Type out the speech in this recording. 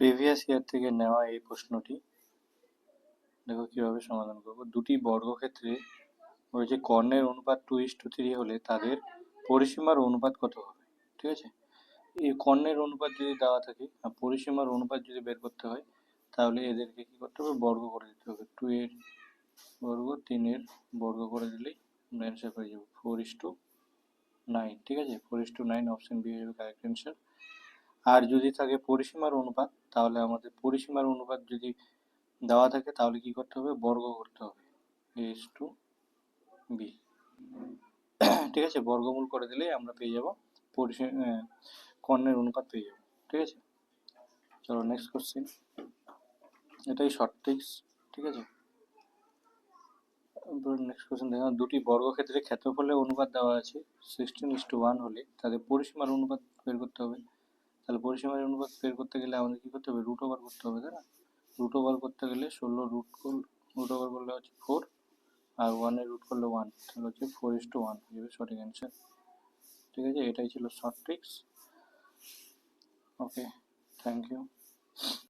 Previous year থেকে নেওয়া এই প্রশ্নটি, দেখো কীভাবে সমাধান করব। দুটি বর্গক্ষেত্রে রয়েছে কর্ণের অনুপাত টু ইস টু থ্রি হলে তাদের পরিসীমার অনুপাত কত হবে, ঠিক আছে? এই কর্ণের অনুপাত যদি দেওয়া থাকে আর পরিসীমার অনুপাত যদি বের করতে হয়, তাহলে এদেরকে কি করতে হবে? বর্গ করে দিতে হবে। টু এর বর্গ তিনের বর্গ করে দিলেই আমরা অ্যান্সার পেয়ে যাব। ফোর ইস টু নাইন ঠিক আছে? Four is two nine option B হবে কারেক্ট অ্যান্সার আর যদি থাকে পরিসীমার অনুপাত, তাহলে আমাদের পরিসীমার অনুপাত যদি দেওয়া থাকে, তাহলে কি করতে হবে? বর্গ করতে হবে। এস টু বি ঠিক আছে? বর্গমূল করে দিলেই আমরা পেয়ে যাব কর্ণের অনুপাত পেয়ে যাব। ঠিক আছে? চলো নেক্সট কোশ্চেন এটাই শর্ট ট্রিক্স ঠিক আছে? নেক্সট কোশ্চেন দেখো। দুটি বর্গক্ষেত্রে ক্ষেত্রফলের অনুপাত দেওয়া আছে। সিক্সটিন ইস টু ওয়ান হলে তাদের পরিসীমার অনুপাত বের করতে হবে। তাহলে পরিসীমার অনুপাত বের করতে গেলে আমাদের কী করতে হবে? রুট ওভার করতে হবে, তাই না? রুট ওভার করতে গেলে ষোলো রুট রুট ওভার করলে হচ্ছে ফোর আর ওয়ানের রুট করলে ওয়ান তাহলে হচ্ছে ফোর ইস টু ওয়ান হয়ে যাবে সঠিক অ্যান্সার ঠিক আছে? এটাই ছিল short tricks okay thank you